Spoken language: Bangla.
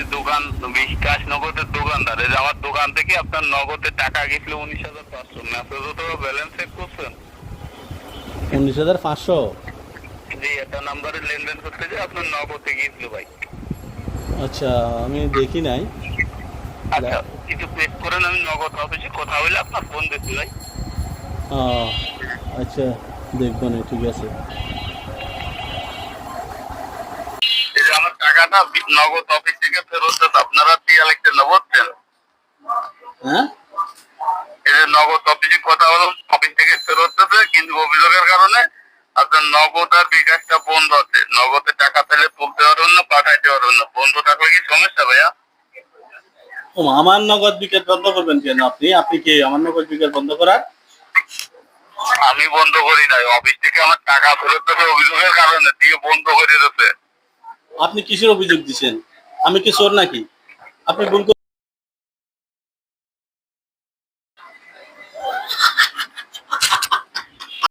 যে দোকান বিকাশ নগদের দোকানদার। এই যে আমার দোকান থেকে আপনার নগদে টাকা গেছিল উনিশ হাজার পাঁচশো। মেসেজও তো ব্যালেন্স চেক করছেন? উনিশ হাজার পাঁচশো? জি একটা নাম্বারে লেনদেন করতে যে আপনার নগদে গিয়েছিল ভাই। আচ্ছা আমি দেখি নাই। আচ্ছা কিছু পেশ করেন আমি নগদ অফিসে কথা হইলে আপনার ফোন দিচ্ছি ভাই। আচ্ছা দেখব না ঠিক আছে। টাকাটা বি- নগদ অফিস থেকে ফেরত আপনারা লিখতে নবতেন হ্যাঁ? নগদ অফিসে কথা হলো অফিস থেকে ফেরত দিতে কিন্তু অভিযোগের কারণে আপনার নগদ আর বিকাশটা বন্ধ আছে। নগদে টাকা পেলে তুলতে পারবেন না পাঠাইতে পারবেন না বন্ধ থাকলে কি সমস্যা ভাইয়া? আমার নগদ বিকেট বন্ধ করবেন কেন আপনি? আপনি কি? আমার নগদ বিকেট বন্ধ করার? আমি বন্ধ করি নাই। অফিস থেকে আমার টাকা ফেরত দেবে অভিযোগের কারণে দিয়ে বন্ধ করে দিতে আপনি কিসের অভিযোগ দিচ্ছেন? আমি কি চোর নাকি? আপনি ভুল